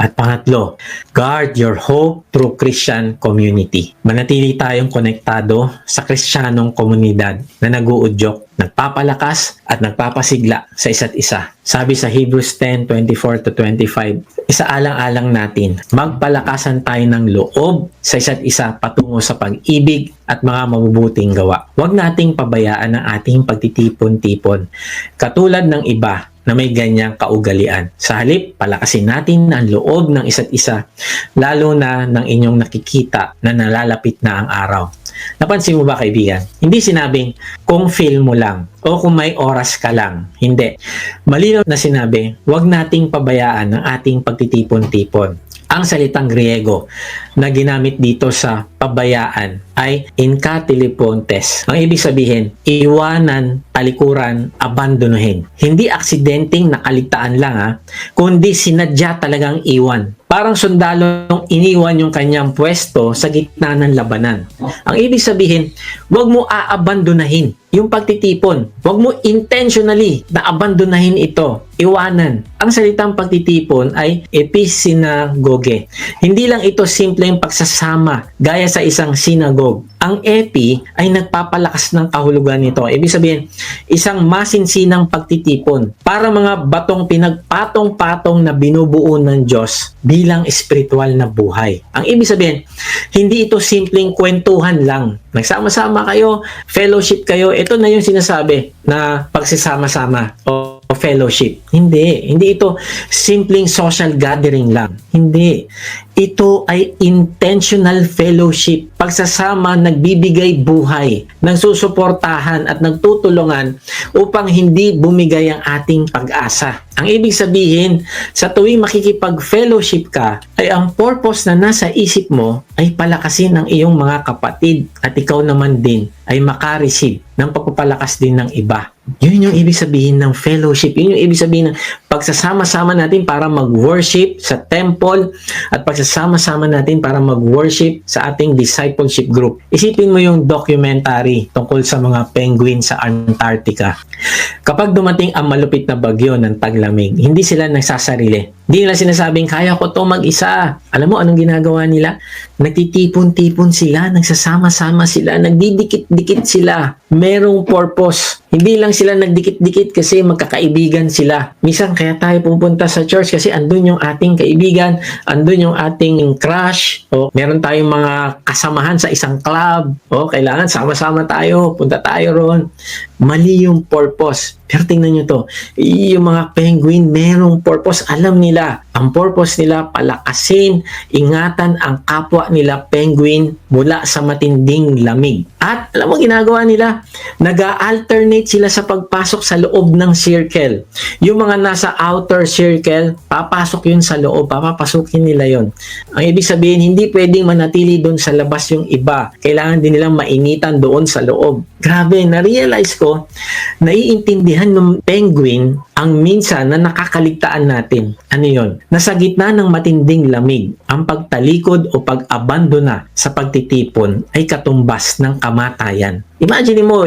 At pangatlo, guard your hope through Christian community. Manatili tayong konektado sa Kristyanong komunidad na naguudyok, nagpapalakas at nagpapasigla sa isa't isa. Sabi sa Hebrews 10:24 to 25, isaalang-alang natin, magpalakasan tayo ng loob sa isa't isa patungo sa pag-ibig at mga mabubuting gawa. Huwag nating pabayaan ang ating pagtitipon-tipon. Katulad ng iba na may ganyang kaugalian. Sa halip, palakasin natin ang loob ng isa't isa, lalo na ng inyong nakikita na nalalapit na ang araw. Napansin mo ba kaibigan? Hindi sinabing kung feel mo lang o kung may oras ka lang. Hindi. Malinaw na sinabi, huwag nating pabayaan ang ating pagtitipon-tipon. Ang salitang Griego na ginamit dito sa pabayaan ay inkatilipontes. Ang ibig sabihin, iwanan, talikuran, abandonuhin. Hindi aksidenteng nakaligtaan lang ha, kundi sinadya talagang iwan. Parang sundalong iniwan yung kanyang pwesto sa gitna ng labanan. Ang ibig sabihin, huwag mo aabandonahin yung pagtitipon. Huwag mo intentionally na abandonahin ito. Iwanan. Ang salitang pagtitipon ay episinagoge. Hindi lang ito simpleng pagsasama gaya sa isang sinagog. Ang epi ay nagpapalakas ng kahulugan nito. Ibig sabihin, isang masinsinang pagtitipon para mga batong pinagpatong-patong na binubuo ng Diyos bilang espiritual na buhay. Ang ibig sabihin, hindi ito simpleng kwentuhan lang. Nagsama-sama kayo, fellowship kayo, ito na yung sinasabi na pagsisama-sama o fellowship. Hindi. Hindi ito simpleng social gathering lang. Hindi. Ito ay intentional fellowship. Pagsasama, nagbibigay buhay, nagsusuportahan at nagtutulungan upang hindi bumigay ang ating pag-asa. Ang ibig sabihin, sa tuwing makikipag-fellowship ka, ay ang purpose na nasa isip mo ay palakasin ang iyong mga kapatid at ikaw naman din ay makareceive ng pagpapalakas din ng iba. Yun yung ibig sabihin ng fellowship. Yun yung ibig sabihin ng pagsasama-sama natin para mag-worship sa temple at pagsasama-sama natin para mag-worship sa ating discipleship group. Isipin mo yung documentary tungkol sa mga penguin sa Antarctica. Kapag dumating ang malupit na bagyo ng taglamig, hindi sila nagsasarili. Hindi nila sinasabing, kaya ko to mag-isa. Alam mo anong ginagawa nila? Nagtitipon-tipon sila, nagsasama-sama sila, nagdidikit-dikit sila. Merong purpose. Hindi lang sila nagdikit-dikit kasi magkakaibigan sila. Minsan kaya tayo pupunta sa church kasi andun yung ating kaibigan, andun yung ating crush, o meron tayong mga kasamahan sa isang club, o kailangan sama-sama tayo, punta tayo ron. Mali yung purpose. Pero tingnan nyo to, yung mga penguin, merong purpose. Alam nila, olhar ang purpose nila, palakasin, ingatan ang kapwa nila penguin mula sa matinding lamig. At alam mo ginagawa nila, nag-alternate sila sa pagpasok sa loob ng circle. Yung mga nasa outer circle, papasok yun sa loob, papapasukin nila yon. Ang ibig sabihin, hindi pwedeng manatili doon sa labas yung iba. Kailangan din nilang mainitan doon sa loob. Grabe, na-realize ko, naiintindihan ng penguin ang minsan na nakakaligtaan natin. Ano yon? Nasa gitna ng matinding lamig, ang pagtalikod o pag-abandona sa pagtitipon ay katumbas ng kamatayan. Imagine mo,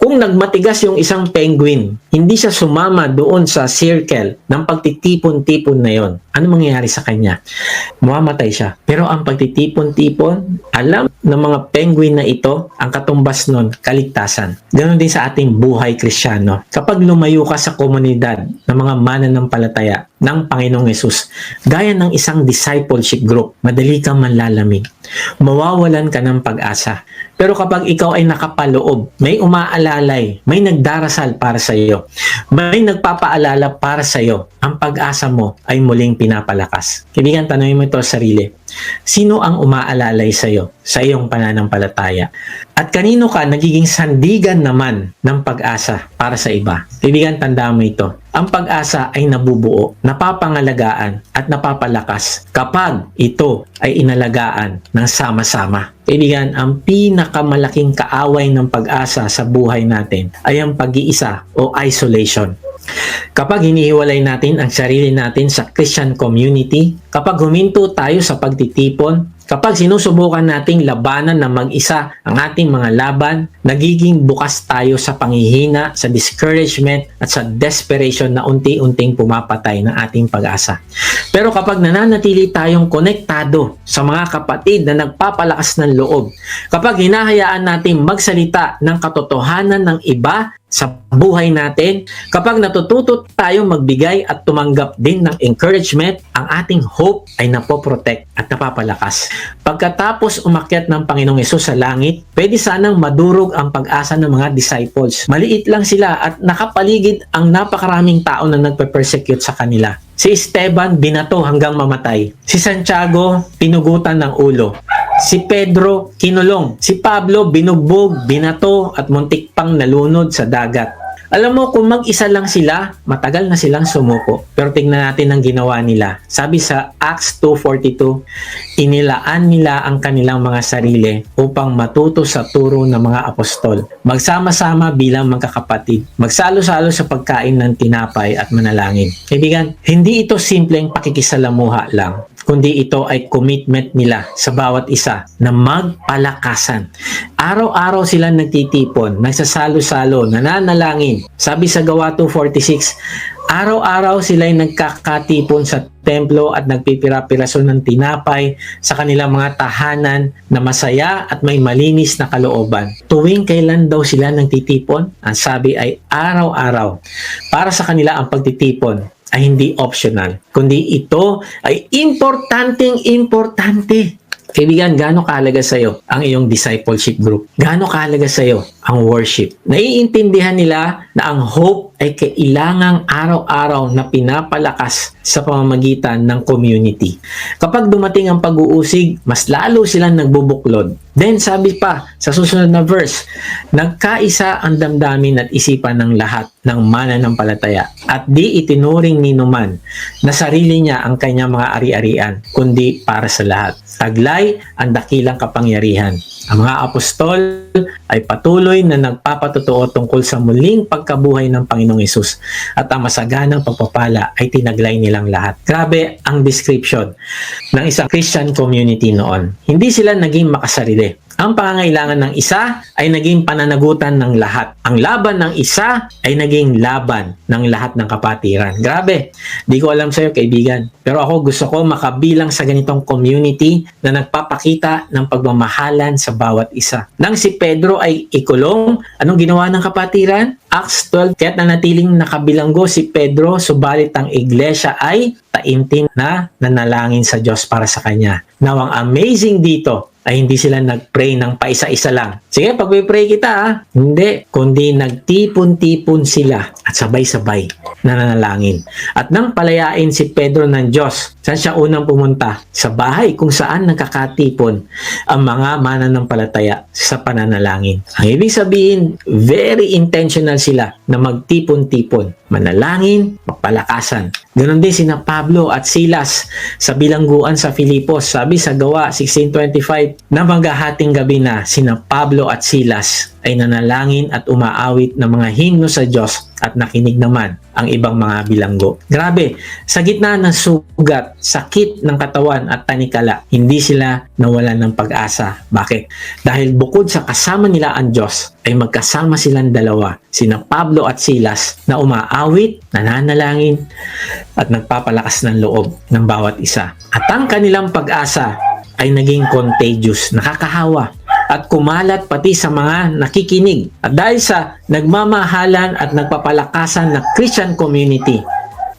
kung nagmatigas yung isang penguin, hindi siya sumama doon sa circle ng pagtitipon-tipon na yon. Ano mangyayari sa kanya? Mamamatay siya. Pero ang pagtitipon-tipon, alam ng mga penguin na ito, ang katumbas nun, kaligtasan. Ganon din sa ating buhay kristyano. Kapag lumayo ka sa komunidad ng mga mananampalataya ng Panginoong Yesus, gaya ng isang discipleship group, madali kang manlalamig. Mawawalan ka ng pag-asa. Pero kapag ikaw ay nakapaloob, may umaalalay, may nagdarasal para sa iyo, may nagpapaalala para sa iyo, ang pag-asa mo ay muling pinapalakas. Kaibigan, tanongin mo ito sa sarili. Sino ang umaalalay sa iyo sa iyong pananampalataya? At kanino ka nagiging sandigan naman ng pag-asa para sa iba? Kaibigan, tandaan mo ito. Ang pag-asa ay nabubuo, napapangalagaan at napapalakas kapag ito ay inalagaan ng sama-sama. Kaibigan, ang pinakamalaking kaaway ng pag-asa sa buhay natin ay ang pag-iisa o isolation. Kapag hinihiwalay natin ang sarili natin sa Christian community, kapag huminto tayo sa pagtitipon, Kapag sinusubukan nating labanan na mag-isa ang ating mga laban, nagiging bukas tayo sa panghihina, sa discouragement at sa desperation na unti-unting pumapatay ng ating pag-asa. Pero kapag nananatili tayong konektado sa mga kapatid na nagpapalakas ng loob, kapag hinahayaan nating magsalita ng katotohanan ng iba sa buhay natin, kapag natututo tayong magbigay at tumanggap din ng encouragement, ang ating hope ay napoprotect at napapalakas. Pagkatapos umakyat ng Panginoong Yesus sa langit, pwede sanang madurog ang pag-asa ng mga disciples. Maliit lang sila at nakapaligid ang napakaraming tao na nagpe-persecute sa kanila. Si Esteban, binato hanggang mamatay. Si Santiago, pinugutan ng ulo. Si Pedro, kinulong. Si Pablo, binugbog, binato at muntik pang nalunod sa dagat. Alam mo, kung mag-isa lang sila, matagal na silang sumuko. Pero tingnan natin ang ginawa nila. Sabi sa Acts 2.42, inilaan nila ang kanilang mga sarili upang matuto sa turo ng mga apostol. Magsama-sama bilang magkakapatid. Magsalo-salo sa pagkain ng tinapay at manalangin. Kaibigan, hindi ito simpleng pakikisalamuha lang kundi ito ay commitment nila sa bawat isa na magpalakasan. Araw-araw silang nagtitipon, nagsasalo-salo, nananalangin. Sabi sa Gawa 2.46, araw-araw sila'y nagkakatipon sa templo at nagpipira-piraso ng tinapay sa kanilang mga tahanan na masaya at may malinis na kalooban. Tuwing kailan daw sila nagtitipon? Ang sabi ay araw-araw. Para sa kanila ang pagtitipon ay hindi optional, kundi ito ay importanteng importante. Kaibigan, gaano kahalaga sa iyo ang iyong discipleship group? Gaano kahalaga sa iyo ang worship? Naiintindihan nila na ang hope ay kailangang araw-araw na pinapalakas sa pamamagitan ng community. Kapag dumating ang pag-uusig, mas lalo silang nagbubuklod. Then sabi pa sa susunod na verse, nagkaisa ang damdamin at isipan ng lahat ng mananampalataya at di itinuring ni numan na sarili niya ang kanyang mga ari-arian, kundi para sa lahat. Taglay ang dakilang kapangyarihan. Ang mga apostol ay patuloy na nagpapatotoo tungkol sa muling pagkabuhay ng Panginoong Isus at ang masaganang pagpapala ay tinaglay nilang lahat. Grabe ang description ng isang Christian community noon. Hindi sila naging makasarili. Ang pangangailangan ng isa ay naging pananagutan ng lahat. Ang laban ng isa ay naging laban ng lahat ng kapatiran. Grabe. Di ko alam sa'yo, kaibigan. Pero ako gusto ko makabilang sa ganitong community na nagpapakita ng pagmamahalan sa bawat isa. Nang si Pedro ay ikulong, anong ginawa ng kapatiran? Acts 12, kaya't nanatiling nakabilanggo si Pedro, subalit ang iglesia ay taimtim na nanalangin sa Diyos para sa kanya. Now, ang amazing dito, ay hindi sila nag-pray ng paisa-isa lang. Sige, pag-pray kita ha. Hindi, kundi nagtipon-tipon sila at sabay-sabay nananalangin. At nang palayain si Pedro ng Diyos, saan siya unang pumunta? Sa bahay kung saan nagkakatipon ang mga mananampalataya sa pananalangin. Ang ibig sabihin, very intentional sila na magtipon-tipon, manalangin, magpalakasan. Ganon din sina Pablo at Silas sa bilangguan sa Filipos. Sabi sa gawa 1625 na maghahating gabi na sina Pablo at Silas ay nanalangin at umaawit ng mga himno sa Diyos at nakinig naman ang ibang mga bilanggo. Grabe, sa gitna ng sugat, sakit ng katawan at tanikala, hindi sila nawalan ng pag-asa. Bakit? Dahil bukod sa kasama nila ang Diyos, ay magkasama silang dalawa, sina Pablo at Silas, na umaawit, nananalangin, at nagpapalakas ng loob ng bawat isa. At ang kanilang pag-asa ay naging contagious, nakakahawa at kumalat pati sa mga nakikinig. At dahil sa nagmamahalan at nagpapalakasan na Christian community,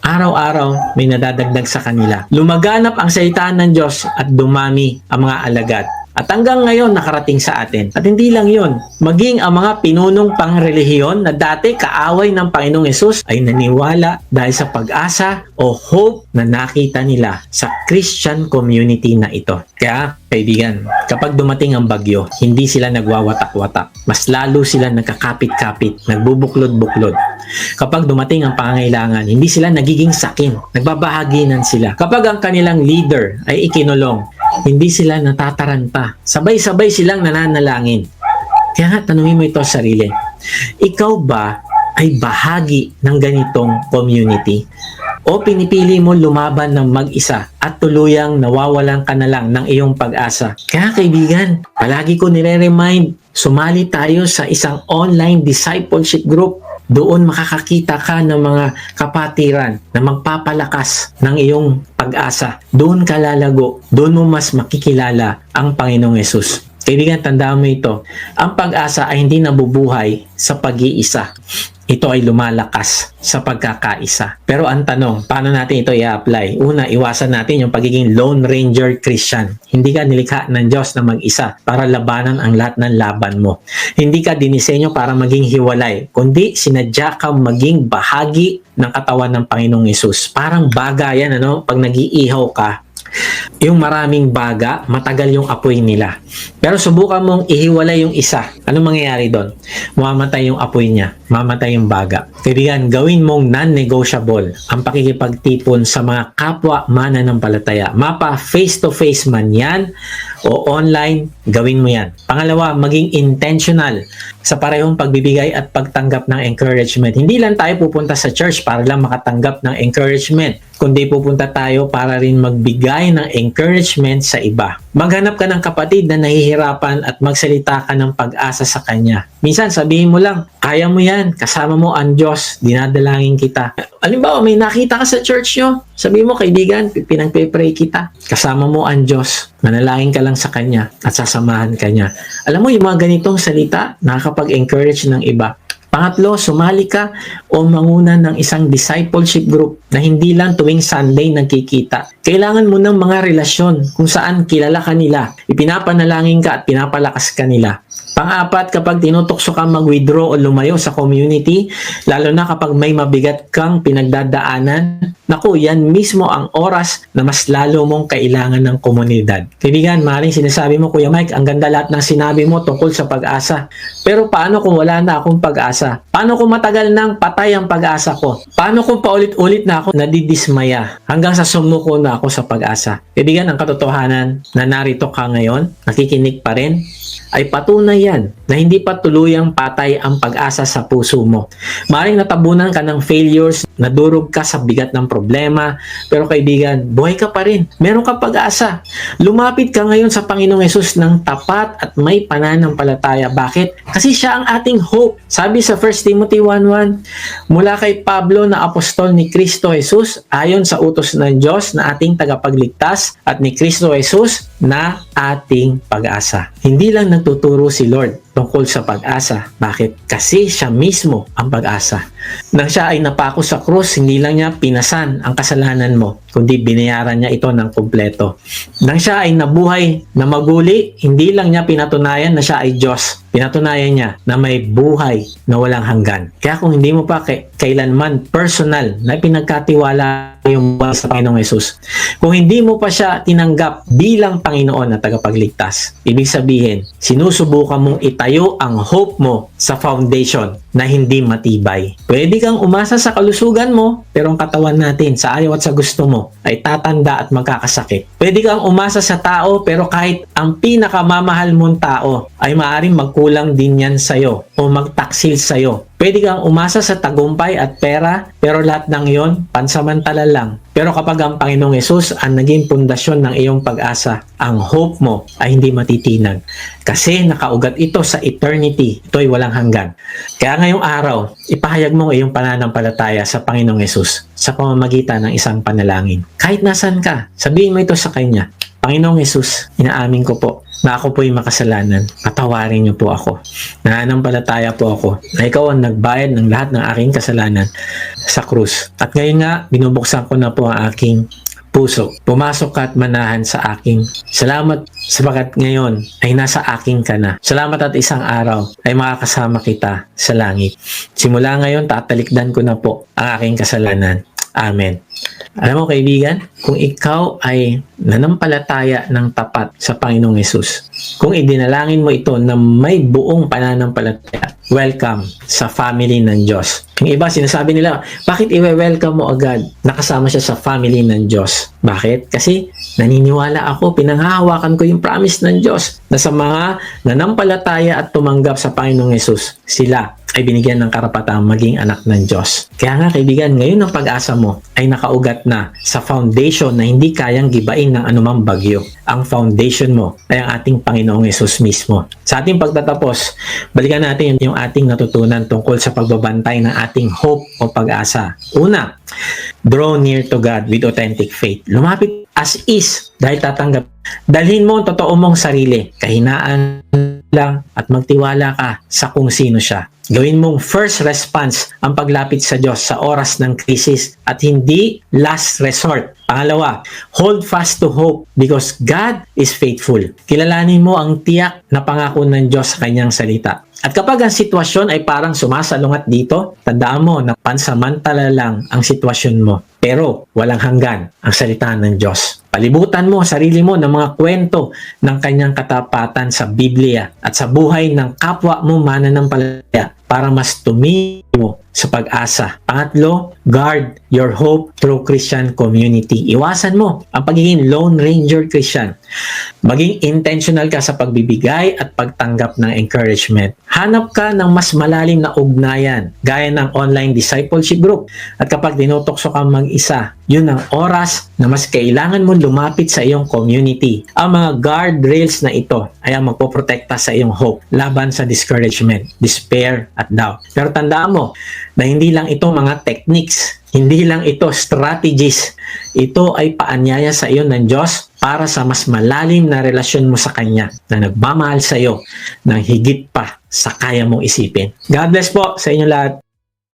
araw-araw may nadadagdag sa kanila. Lumaganap ang salita ng Diyos at dumami ang mga alagad. At hanggang ngayon nakarating sa atin. At hindi lang yon, maging ang mga pinunong pangrelihiyon na dati kaaway ng Panginoong Yesus ay naniwala dahil sa pag-asa o hope na nakita nila sa Christian community na ito. Kaya kaibigan, kapag dumating ang bagyo, hindi sila nagwawatak-watak. Mas lalo sila nagkakapit-kapit, nagbubuklod-buklod. Kapag dumating ang pangangailangan, hindi sila nagiging sakin, nagbabahaginan sila. Kapag ang kanilang leader ay ikinulong, hindi sila natataranta. Sabay-sabay silang nananalangin. Kaya nga, tanungin mo ito sa sarili. Ikaw ba ay bahagi ng ganitong community? O pinipili mo lumaban ng mag-isa at tuluyang nawawalan ka na lang ng iyong pag-asa. Kaya kaibigan, palagi ko nire-remind, sumali tayo sa isang online discipleship group doon makakakita ka ng mga kapatiran na magpapalakas ng iyong pag-asa. Doon ka lalago, doon mo mas makikilala ang Panginoong Yesus. Kaibigan, tandaan mo ito. Ang pag-asa ay hindi nabubuhay sa pag-iisa. Ito ay lumalakas sa pagkakaisa. Pero ang tanong, paano natin ito i-apply? Una, iwasan natin yung pagiging Lone Ranger Christian. Hindi ka nilikha ng Diyos na mag-isa para labanan ang lahat ng laban mo. Hindi ka dinisenyo para maging hiwalay, kundi sinadya ka maging bahagi ng katawan ng Panginoong Yesus. Parang baga yan, ano? Pag nag-iihaw ka, yung maraming baga, matagal yung apoy nila. Pero subukan mong ihiwalay yung isa. Anong mangyayari doon? Mamatay yung apoy niya. Mamatay yung baga. Kaibigan, gawin mong non-negotiable ang pakikipagtipon sa mga kapwa mananampalataya. Mapa face-to-face man yan o online, gawin mo yan. Pangalawa, maging intentional sa parehong pagbibigay at pagtanggap ng encouragement. Hindi lang tayo pupunta sa church para lang makatanggap ng encouragement, kundi pupunta tayo para rin magbigay ng encouragement sa iba. Maghanap ka ng kapatid na nahihirapan at magsalita ka ng pag-asa sa kanya. Minsan sabihin mo lang, kaya mo yan, kasama mo ang Diyos, dinadalangin kita. Alimbawa, may nakita ka sa church nyo, sabihin mo, kaibigan, pinagpe-pray kita. Kasama mo ang Diyos, manalangin ka lang sa Kanya at sasamahan ka niya. Alam mo, yung mga ganitong salita, nakakapag-encourage ng iba. Pangatlo, sumali ka o manguna ng isang discipleship group na hindi lang tuwing Sunday nagkikita. Kailangan mo ng mga relasyon kung saan kilala ka nila, ipinapanalangin ka at pinapalakas ka nila. Pang-apat, kapag tinutokso ka mag-withdraw o lumayo sa community, lalo na kapag may mabigat kang pinagdadaanan, naku, yan mismo ang oras na mas lalo mong kailangan ng komunidad. Kaibigan, maaaring sinasabi mo, Kuya Mike, ang ganda lahat ng sinabi mo tungkol sa pag-asa. Pero paano kung wala na akong pag-asa? Paano kung matagal nang patay ang pag-asa ko? Paano kung paulit-ulit na ako nadidismaya hanggang sa sumuko na ako sa pag-asa? Kaibigan, ang katotohanan na narito ka ngayon, nakikinig pa rin, ay patunay yan na hindi pa tuluyang patay ang pag-asa sa puso mo. Maring natabunan ka ng failures, nadurog ka sa bigat ng problema, pero kaibigan, buhay ka pa rin. Meron ka pag-asa. Lumapit ka ngayon sa Panginoong Yesus ng tapat at may pananampalataya. Bakit? Kasi siya ang ating hope. Sabi sa 1 Timothy 1.1, mula kay Pablo na apostol ni Kristo Jesus, ayon sa utos ng Diyos na ating tagapagligtas at ni Kristo Jesus na ating pag-asa. Hindi lang nagtuturo si Lord tungkol sa pag-asa. Bakit? Kasi siya mismo ang pag-asa. Nang siya ay napako sa krus, hindi lang niya pinasan ang kasalanan mo, kundi binayaran niya ito ng kumpleto. Nang siya ay nabuhay na maguli, hindi lang niya pinatunayan na siya ay Diyos. Pinatunayan niya na may buhay na walang hanggan. Kaya kung hindi mo pa kailanman personal na pinagkatiwala yung buhay sa Panginoong Yesus, kung hindi mo pa siya tinanggap bilang Panginoon na tagapagligtas, ibig sabihin, sinusubukan mong itayo ang hope mo sa foundation na hindi matibay. Pwede kang umasa sa kalusugan mo, pero ang katawan natin sa ayaw at sa gusto mo ay tatanda at magkakasakit. Pwede kang umasa sa tao, pero kahit ang pinakamamahal mong tao ay maaaring magkulang din yan sa'yo o magtaksil sa'yo. Pwede kang umasa sa tagumpay at pera, pero lahat ng yon pansamantala lang. Pero kapag ang Panginoong Yesus ang naging pundasyon ng iyong pag-asa, ang hope mo ay hindi matitinag. Kasi nakaugat ito sa eternity. Ito ay walang hanggan. Kaya ngayong araw, ipahayag mo iyong pananampalataya sa Panginoong Yesus sa pamamagitan ng isang panalangin. Kahit nasan ka, sabihin mo ito sa Kanya. Panginoong Yesus, inaamin ko po na ako po'y makasalanan. Patawarin niyo po ako. Nananampalataya po ako na ikaw ang nagbayad ng lahat ng aking kasalanan sa krus. At ngayon nga, binubuksan ko na po ang aking puso. Pumasok ka at manahan sa aking. Salamat sapagat ngayon ay nasa aking ka na. Salamat at isang araw ay makakasama kita sa langit. Simula ngayon, tatalikdan ko na po ang aking kasalanan. Amen. Alam mo kaibigan, kung ikaw ay nanampalataya ng tapat sa Panginoong Yesus, kung idinalangin mo ito na may buong pananampalataya, welcome sa family ng Diyos. Yung iba sinasabi nila, bakit i-welcome mo agad? Nakasama siya sa family ng Diyos. Bakit? Kasi naniniwala ako, pinanghahawakan ko yung promise ng Diyos na sa mga nanampalataya at tumanggap sa Panginoong Yesus, sila ay binigyan ng karapatang maging anak ng Diyos. Kaya nga kaibigan, ngayon ang pag-asa mo ay nakaugat na sa foundation na hindi kayang gibain ng anumang bagyo. Ang foundation mo ay ang ating Panginoong Yesus mismo. Sa ating pagtatapos, balikan natin yung ating natutunan tungkol sa pagbabantay ng ating hope o pag-asa. Una, draw near to God with authentic faith. Lumapit as is dahil tatanggap. Dalhin mo ang totoo mong sarili, kahinaan lang at magtiwala ka sa kung sino siya. Gawin mong first response ang paglapit sa Diyos sa oras ng krisis at hindi last resort. Pangalawa, hold fast to hope because God is faithful. Kilalanin mo ang tiyak na pangako ng Diyos sa kanyang salita. At kapag ang sitwasyon ay parang sumasalungat dito, tandaan mo na pansamantala lang ang sitwasyon mo. Pero walang hanggan ang salita ng Diyos. Palibutan mo sarili mo ng mga kwento ng kanyang katapatan sa Biblia at sa buhay ng kapwa mo mananampalataya para mas tumi mo sa pag-asa. Pangatlo, guard your hope through Christian community. Iwasan mo ang pagiging Lone Ranger Christian. Maging intentional ka sa pagbibigay at pagtanggap ng encouragement. Hanap ka ng mas malalim na ugnayan gaya ng online discipleship group. At kapag dinutokso ka mag-isa, yun ang oras na mas kailangan mo lumapit sa iyong community. Ang mga guardrails na ito ay ang magpoprotekta sa iyong hope laban sa discouragement, despair at doubt. Pero tandaan mo na hindi lang ito mga techniques, hindi lang ito strategies. Ito ay paanyaya sa iyo ng Diyos para sa mas malalim na relasyon mo sa Kanya na nagmamahal sa iyo ng higit pa sa kaya mong isipin. God bless po sa inyo lahat.